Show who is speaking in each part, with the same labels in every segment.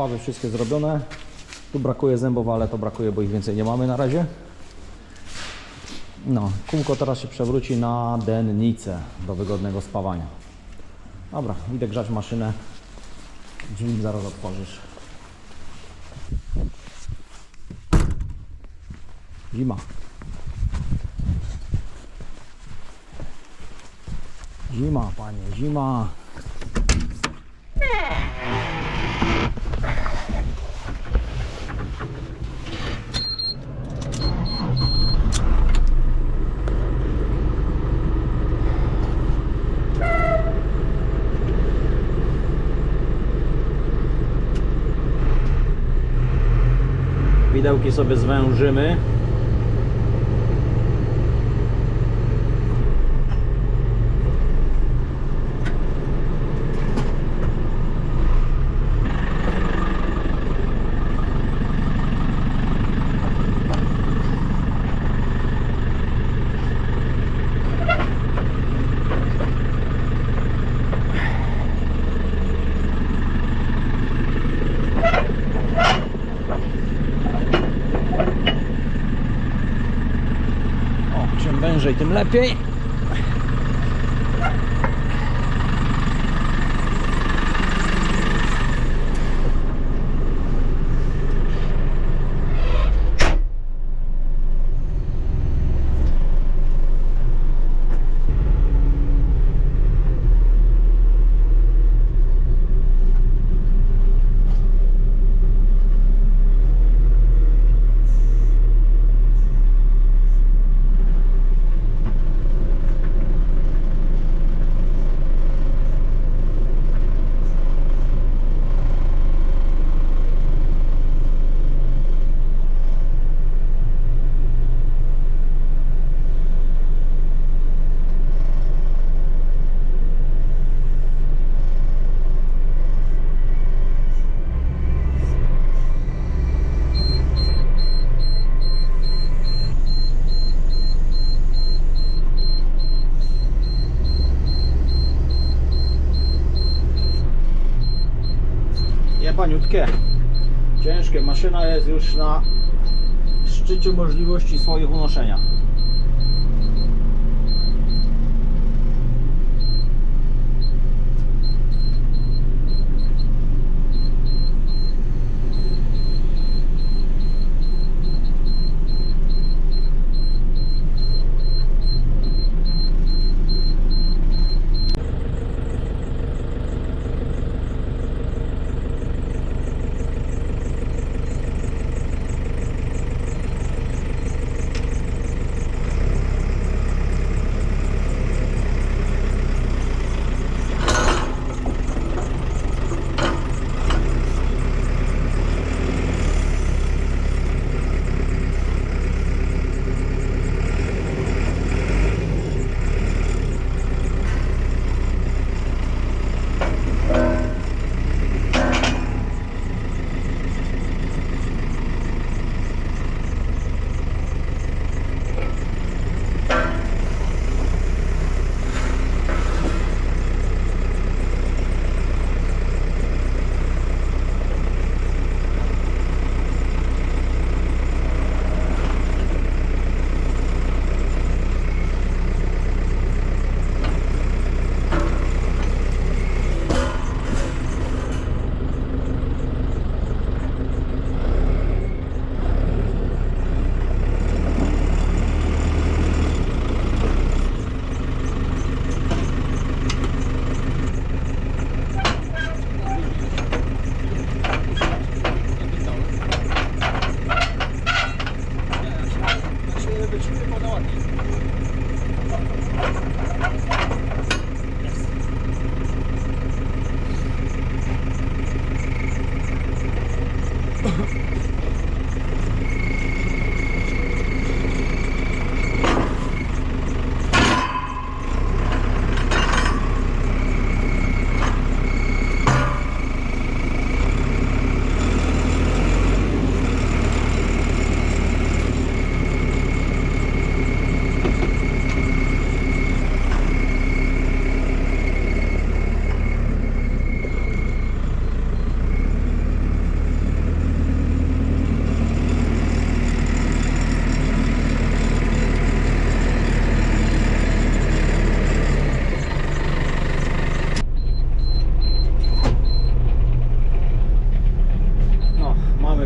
Speaker 1: Spawy wszystkie zrobione. Tu brakuje zębów, ale to brakuje, bo ich więcej nie mamy na razie. No, kółko teraz się przewróci na dennicę do wygodnego spawania. Dobra, idę grzać maszynę. Drzwi zaraz otworzysz. Zima. Zima, panie, zima. Widełki sobie zwężymy. Wężej, tym lepiej. Jebaniutkie. Ciężkie. Maszyna jest już na szczycie możliwości swoich unoszenia.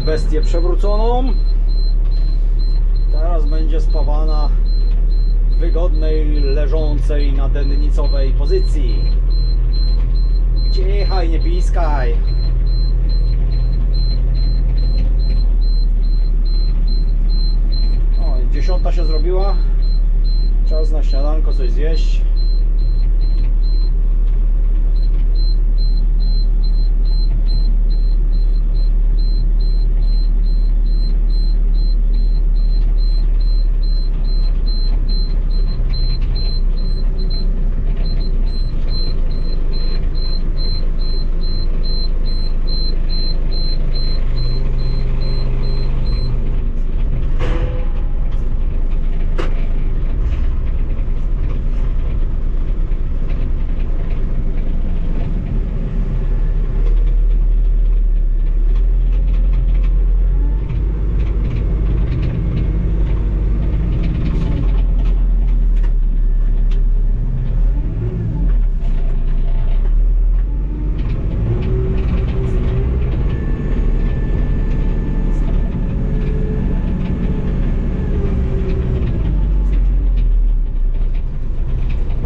Speaker 1: Pozycję przewróconą. Teraz będzie spawana w wygodnej, leżącej na dennicowej pozycji. Cichaj, nie piskaj. O, dziesiąta się zrobiła. Czas na śniadanko coś zjeść.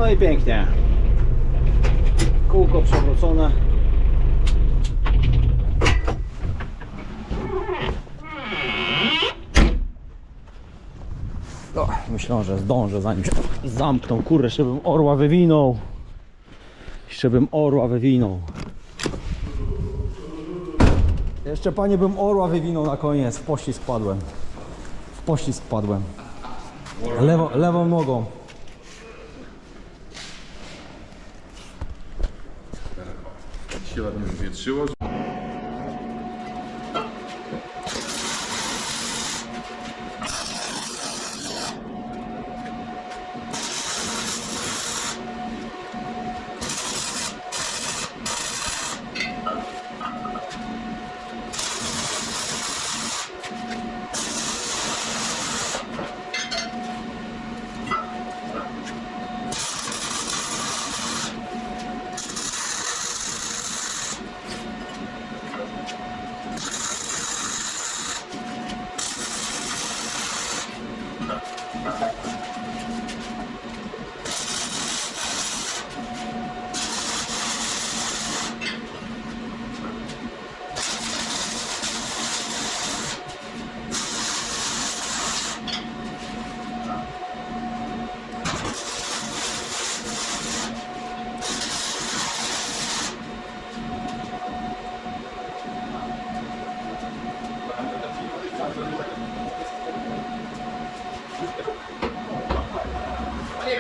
Speaker 1: No i pięknie. Kółko przewrócone. O, myślę, że zdążę zanim się zamkną. Kurde, jeszcze bym orła wywinął. Jeszcze bym orła wywinął. Jeszcze panie bym orła wywinął na koniec. W pościsk padłem. W pościsk padłem. Lewo, lewą nogą.
Speaker 2: Się ładnie wywietrzyło.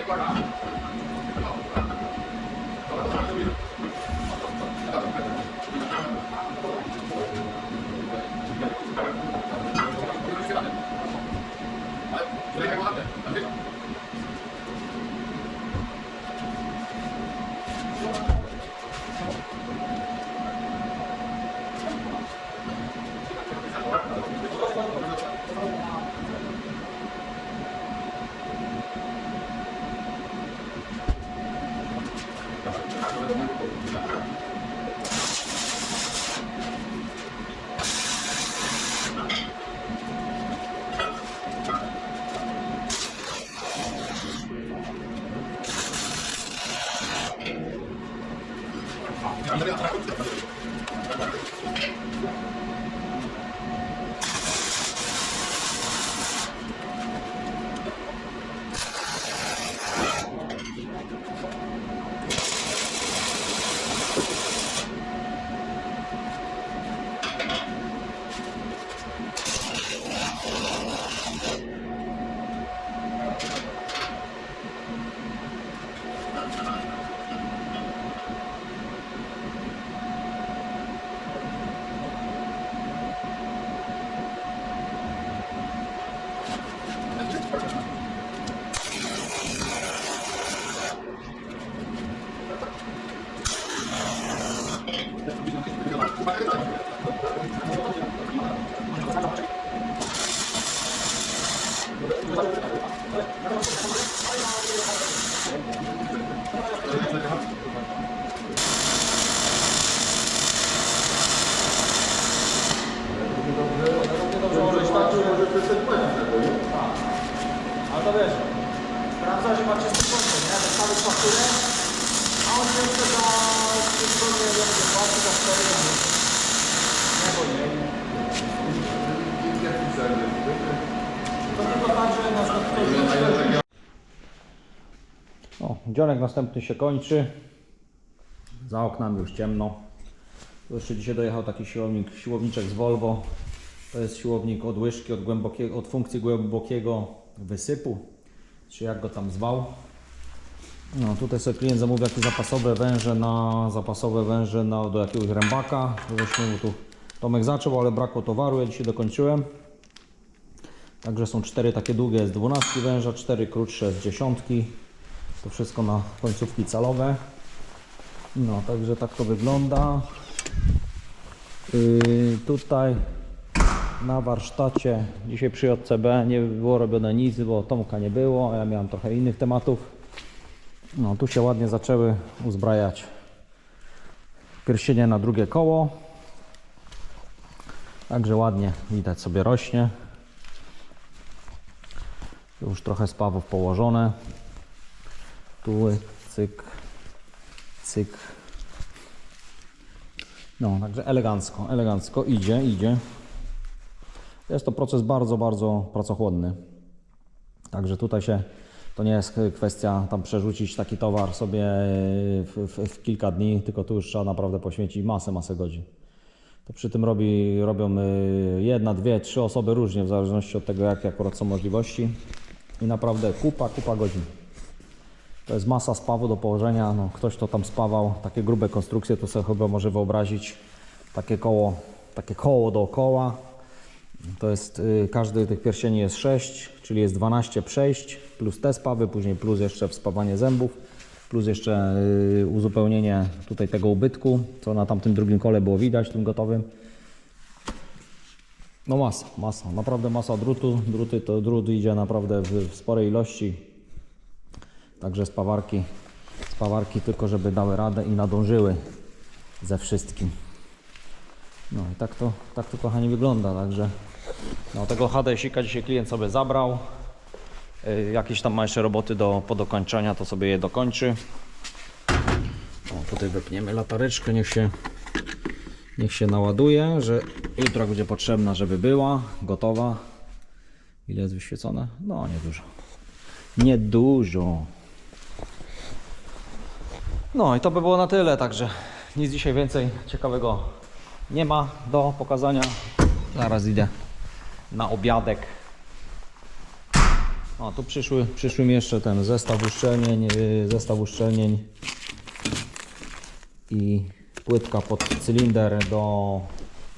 Speaker 1: tiempo, ¿no? Thank you. Dzionek następny się kończy. Za oknami już ciemno. Jeszcze dzisiaj dojechał taki siłownik, siłowniczek z Volvo. To jest siłownik od łyżki, od, głębokiego, od funkcji głębokiego wysypu, czy jak go tam zwał. No tutaj sobie klient zamówił jakieś zapasowe węże na zapasowe węże na, do jakiegoś rębaka. Żeśmy tu Tomek zaczął, ale brakło towaru, ja dzisiaj dokończyłem. Także są cztery takie długie z 12 węża, cztery krótsze z dziesiątki. To wszystko na końcówki calowe. No, także tak to wygląda. Yy, tutaj na warsztacie dzisiaj przy JCB nie było robione nic, bo Tomka nie było, ja miałem trochę innych tematów. No, tu się ładnie zaczęły uzbrajać pierścienie na drugie koło. Także ładnie widać sobie rośnie. Już trochę spawów położone. Tu cyk, cyk. No, także elegancko, elegancko idzie, idzie. Jest to proces bardzo, bardzo pracochłonny. Także tutaj się to nie jest kwestia tam przerzucić taki towar sobie w, w, w kilka dni, tylko tu już trzeba naprawdę poświęcić masę, masę godzin. To przy tym robi, robią y, jedna, dwie, trzy osoby różnie, w zależności od tego, jakie akurat są możliwości. I naprawdę kupa, kupa godzin. To jest masa spawu do położenia. No, ktoś to tam spawał, takie grube konstrukcje, to sobie chyba może wyobrazić. Takie koło, takie koło dookoła. To jest, y, każdy tych pierścieni jest 6, czyli jest 12 przejść, plus te spawy, później plus jeszcze wspawanie zębów, plus jeszcze y, uzupełnienie tutaj tego ubytku, co na tamtym drugim kole było widać, tym gotowym. No masa, masa, naprawdę masa drutu. Druty to drut idzie naprawdę w, w sporej ilości. Także spawarki, spawarki tylko żeby dały radę i nadążyły ze wszystkim. No i tak to, tak to kochani wygląda, także no, tego HDS-ika dzisiaj klient sobie zabrał. Y, jakieś tam ma jeszcze roboty do podokończenia, to sobie je dokończy. O, tutaj wypniemy latareczkę, niech się, niech się naładuje, że jutro będzie potrzebna, żeby była gotowa. Ile jest wyświecone? No, niedużo. Niedużo. No i to by było na tyle, także nic dzisiaj więcej ciekawego nie ma do pokazania. Zaraz idę na obiadek. O, tu przyszły, przyszły mi jeszcze ten zestaw uszczelnień, yy, zestaw uszczelnień i płytka pod cylinder do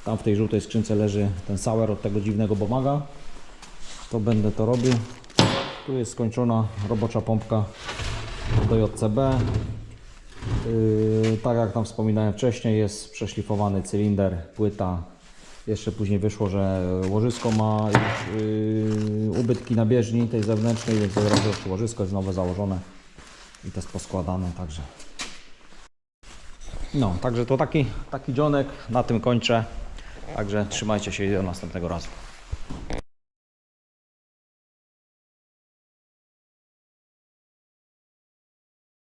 Speaker 1: tam w tej żółtej skrzynce leży ten sauer od tego dziwnego bomaga. To będę to robił. Tu jest skończona robocza pompka do JCB. Yy, tak jak tam wspominałem wcześniej, jest przeszlifowany cylinder, płyta. Jeszcze później wyszło, że łożysko ma już yy, ubytki na bieżni tej zewnętrznej, więc od razu łożysko jest nowe założone i to jest poskładane, także. No, także to taki, taki dzionek, na tym kończę. Także trzymajcie się i do następnego razu.